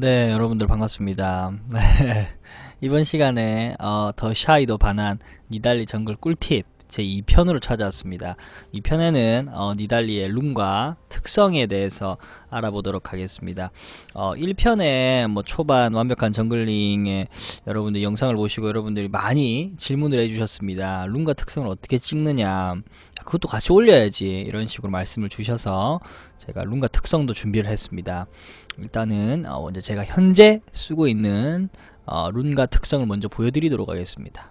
네, 여러분들 반갑습니다. 네, 이번 시간에 어, 더 샤이도 반한 니달리 정글 꿀팁 제 2편으로 찾아왔습니다. 2편에는 어, 니달리의 룬과 특성에 대해서 알아보도록 하겠습니다. 어, 1편에 뭐 초반 완벽한 정글링에 여러분들 영상을 보시고 여러분들이 많이 질문을 해주셨습니다. 룬과 특성을 어떻게 찍느냐 그것도 같이 올려야지 이런 식으로 말씀을 주셔서 제가 룬과 특성도 준비를 했습니다. 일단은 어, 먼저 제가 현재 쓰고 있는 어, 룬과 특성을 먼저 보여드리도록 하겠습니다.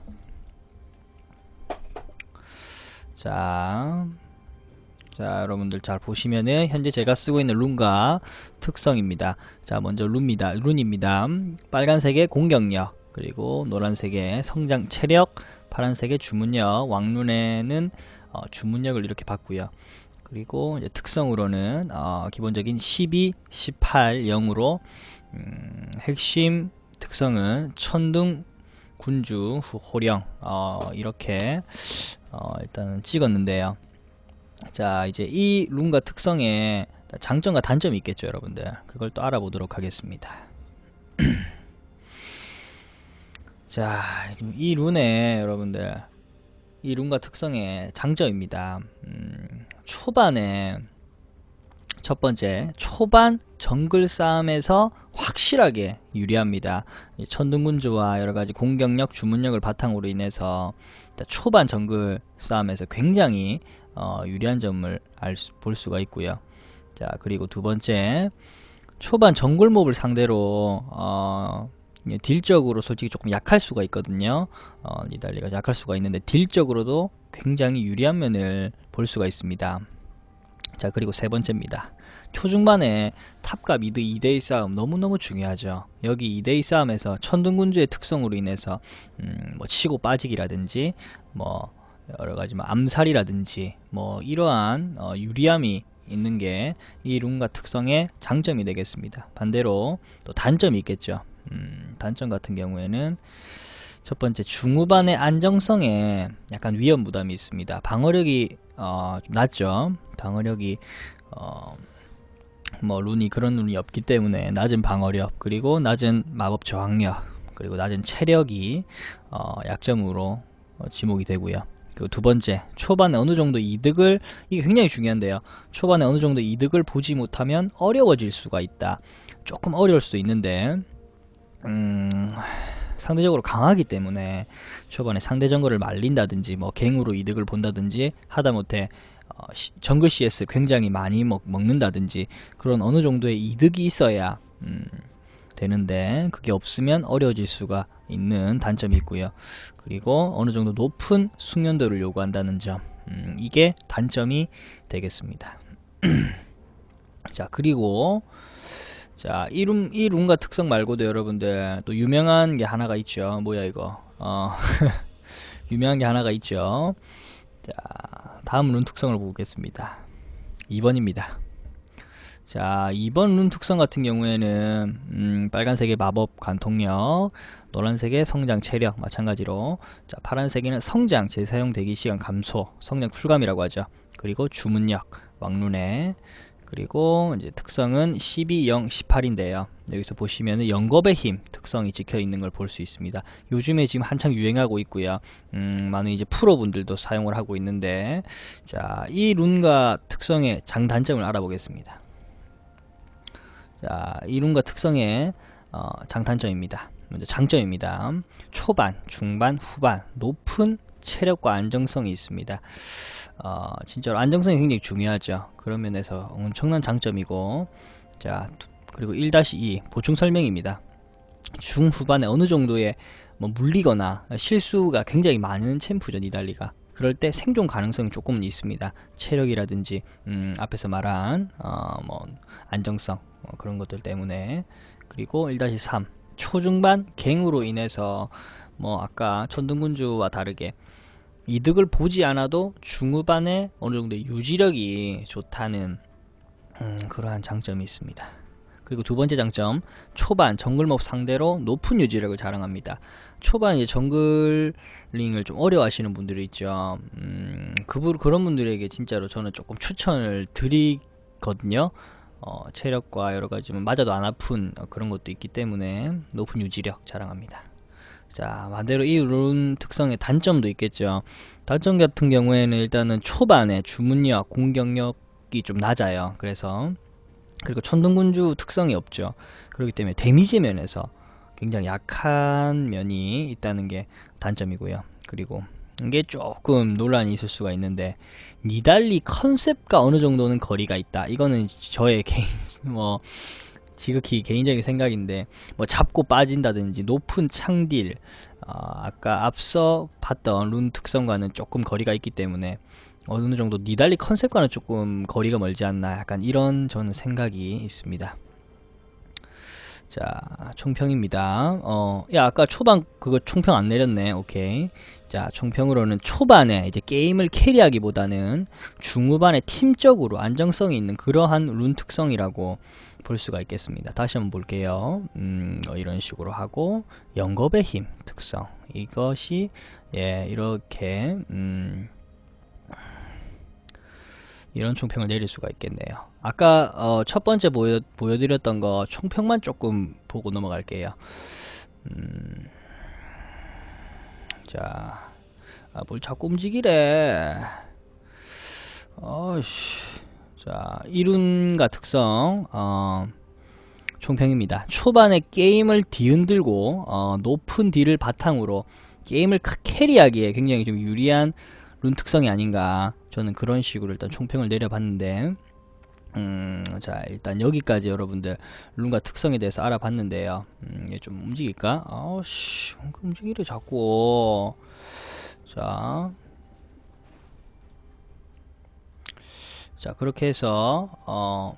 자, 자 여러분들 잘 보시면은 현재 제가 쓰고 있는 룬과 특성입니다. 자 먼저 룬입니다. 룬입니다. 빨간색의 공격력 그리고 노란색의 성장 체력 파란색의 주문력 왕룬에는 어, 주문력을 이렇게 봤고요. 그리고 특성으로는 어, 기본적인 12, 18, 0으로 음, 핵심 특성은 천둥, 군주, 호령 어, 이렇게 어, 일단은 찍었는데요. 자 이제 이 룬과 특성에 장점과 단점이 있겠죠 여러분들 그걸 또 알아보도록 하겠습니다 자 이 룬에 여러분들 이 룬과 특성의 장점입니다. 음, 초반에 첫 번째 초반 정글 싸움에서 확실하게 유리합니다. 천둥군주와 여러가지 공격력, 주문력을 바탕으로 인해서 초반 정글 싸움에서 굉장히 어, 유리한 점을 알 수, 볼 수가 있고요. 자 그리고 두 번째 초반 정글몹을 상대로 어, 예, 딜적으로 솔직히 조금 약할 수가 있거든요. 어, 니달리가 약할 수가 있는데 딜적으로도 굉장히 유리한 면을 볼 수가 있습니다. 자 그리고 세 번째입니다. 초중반에 탑과 미드 2대2 싸움 너무너무 중요하죠. 여기 2대2 싸움에서 천둥군주의 특성으로 인해서 음, 뭐 치고 빠지기라든지 뭐 여러가지 뭐 암살이라든지 뭐 이러한 어, 유리함이 있는 게 이 룬과 특성의 장점이 되겠습니다. 반대로 또 단점이 있겠죠. 음, 단점 같은 경우에는 첫 번째 중후반의 안정성에 약간 위험 부담이 있습니다. 방어력이 어, 좀 낮죠. 방어력이 어, 뭐 룬이 그런 룬이 없기 때문에 낮은 방어력 그리고 낮은 마법 저항력 그리고 낮은 체력이 어, 약점으로 어, 지목이 되고요. 그리고 두 번째 초반에 어느 정도 이득을 이게 굉장히 중요한데요. 초반에 어느 정도 이득을 보지 못하면 어려워질 수가 있다. 조금 어려울 수도 있는데 음, 상대적으로 강하기 때문에 초반에 상대 정글을 말린다든지 뭐 갱으로 이득을 본다든지 하다못해 어, 시, 정글 CS 굉장히 많이 먹, 먹는다든지 그런 어느 정도의 이득이 있어야 음, 되는데 그게 없으면 어려워질 수가 있는 단점이 있고요. 그리고 어느 정도 높은 숙련도를 요구한다는 점 음, 이게 단점이 되겠습니다. 자 그리고 자, 이 룸, 이 룸과 특성 말고도 여러분들 또 유명한 게 하나가 있죠. 뭐야 이거. 어, 유명한 게 하나가 있죠. 자, 다음 룬 특성을 보겠습니다. 2번입니다. 자, 2번 룬 특성 같은 경우에는 음, 빨간색의 마법 관통력, 노란색의 성장 체력 마찬가지로 자, 파란색에는 성장 재사용 대기 시간 감소, 성장 쿨감이라고 하죠. 그리고 주문력, 왕룬의 그리고 이제 특성은 12, 0, 18인데요. 여기서 보시면은 영겁의 힘 특성이 찍혀 있는 걸 볼 수 있습니다. 요즘에 지금 한창 유행하고 있고요. 음, 많은 이제 프로분들도 사용을 하고 있는데 자, 이 룬과 특성의 장단점을 알아보겠습니다. 자, 이 룬과 특성의 어, 장단점입니다. 먼저 장점입니다. 초반, 중반, 후반 높은 체력과 안정성이 있습니다. 어, 진짜로 안정성이 굉장히 중요하죠. 그런 면에서 엄청난 장점이고 자 그리고 1-2 보충 설명입니다. 중후반에 어느 정도의 뭐 물리거나 실수가 굉장히 많은 챔프죠 니달리가 그럴 때 생존 가능성이 조금은 있습니다. 체력이라든지 음, 앞에서 말한 어, 뭐 안정성 뭐 그런 것들 때문에 그리고 1-3 초중반 갱으로 인해서 뭐 아까 천둥군주와 다르게 이득을 보지 않아도 중후반에 어느 정도의 유지력이 좋다는 음, 그러한 장점이 있습니다. 그리고 두 번째 장점 초반 정글몹 상대로 높은 유지력을 자랑합니다. 초반 이제 정글링을 좀 어려워하시는 분들이 있죠. 음, 그 그런 분들에게 진짜로 저는 조금 추천을 드리거든요. 어, 체력과 여러 가지 뭐 맞아도 안 아픈 어, 그런 것도 있기 때문에 높은 유지력 자랑합니다. 자 반대로 이 룬 특성의 단점도 있겠죠. 단점 같은 경우에는 일단은 초반에 주문력, 공격력이 좀 낮아요. 그래서 그리고 천둥군주 특성이 없죠. 그렇기 때문에 데미지 면에서 굉장히 약한 면이 있다는 게 단점이고요. 그리고 이게 조금 논란이 있을 수가 있는데 니달리 컨셉과 어느 정도는 거리가 있다. 이거는 저의 개인 뭐 지극히 개인적인 생각인데 뭐 잡고 빠진다든지 높은 창딜 어, 아까 앞서 봤던 룬 특성과는 조금 거리가 있기 때문에 어느 정도 니달리 컨셉과는 조금 거리가 멀지 않나 약간 이런 저는 생각이 있습니다. 자 총평입니다. 어, 야 아까 초반 그거 총평 안 내렸네. 오케이 자 총평으로는 초반에 이제 게임을 캐리하기보다는 중후반에 팀적으로 안정성이 있는 그러한 룬 특성이라고 볼 수가 있겠습니다 다시 한번 볼게요 음, 어, 이런 식으로 하고 영겁의 힘 특성 이것이 예 이렇게 음, 이런 총평을 내릴 수가 있겠네요. 아까 어, 첫 번째 보여, 보여드렸던 거 총평만 조금 보고 넘어갈게요. 음, 자, 아, 뭘 자꾸 움직이래. 어이씨. 자, 이룬과 특성, 어, 총평입니다. 초반에 게임을 뒤흔들고, 어, 높은 딜을 바탕으로 게임을 캐리하기에 굉장히 좀 유리한 룬 특성이 아닌가 저는 그런 식으로 일단 총평을 내려봤는데 음, 자 일단 여기까지 여러분들 룬과 특성에 대해서 알아봤는데요. 음, 얘좀 움직일까? 아우씨 움직이래 자꾸. 자, 자 그렇게 해서 어,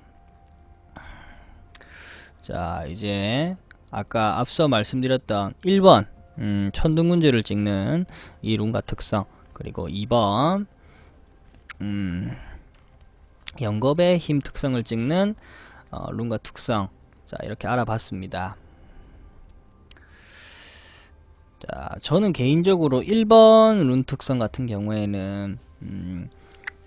자 이제 아까 앞서 말씀드렸던 1번 음, 천둥문제를 찍는 이 룬과 특성 그리고 2번 음, 연겁의 힘 특성을 찍는 어, 룬과 특성 자 이렇게 알아봤습니다 자 저는 개인적으로 1번 룬 특성 같은 경우에는 음,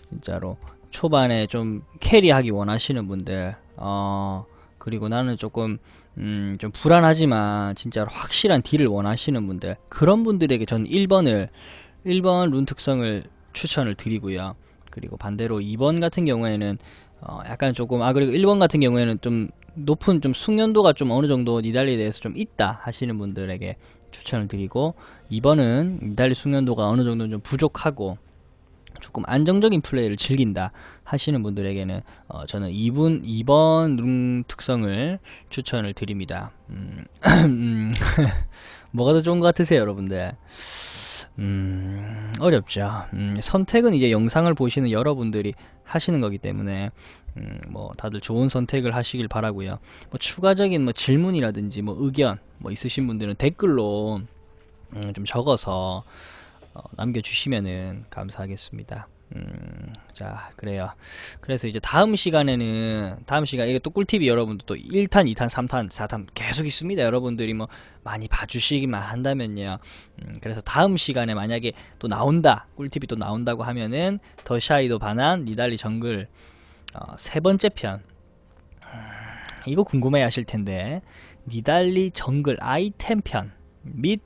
진짜로 초반에 좀 캐리하기 원하시는 분들 어 그리고 나는 조금 음, 좀 불안하지만 진짜로 확실한 딜을 원하시는 분들 그런 분들에게 저는 1번을 1번 룬 특성을 추천을 드리고요. 그리고 반대로 2번 같은 경우에는 어 약간 조금 아 그리고 1번 같은 경우에는 좀 높은 좀 숙련도가 좀 어느 정도 니달리에 대해서 좀 있다 하시는 분들에게 추천을 드리고 2번은 니달리 숙련도가 어느 정도 좀 부족하고 조금 안정적인 플레이를 즐긴다 하시는 분들에게는 어, 저는 2분 2번 룸 특성을 추천을 드립니다. 음, 음 뭐가 더 좋은 것 같으세요, 여러분들? 음, 어렵죠. 음, 선택은 이제 영상을 보시는 여러분들이 하시는 거기 때문에 음, 뭐 다들 좋은 선택을 하시길 바라고요. 뭐 추가적인 뭐 질문이라든지 뭐 의견 뭐 있으신 분들은 댓글로 음, 좀 적어서 어, 남겨주시면은 감사하겠습니다. 음, 자, 그래요. 그래서 이제 다음 시간에는, 다음 시간, 이게 또 꿀팁이 여러분들 또 1탄, 2탄, 3탄, 4탄 계속 있습니다. 여러분들이 뭐 많이 봐주시기만 한다면요. 음, 그래서 다음 시간에 만약에 또 나온다, 꿀팁이 또 나온다고 하면은 더 샤이도 반한 니달리 정글 어, 세 번째 편. 음, 이거 궁금해 하실 텐데, 니달리 정글 아이템 편 및,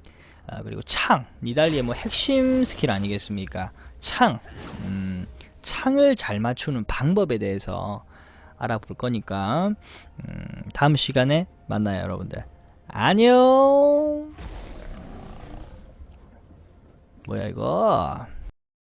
아, 그리고 창, 니달리의 뭐 핵심 스킬 아니겠습니까? 창, 음, 창을 잘 맞추는 방법에 대해서 알아볼 거니까 음, 다음 시간에 만나요 여러분들. 안녕! 뭐야 이거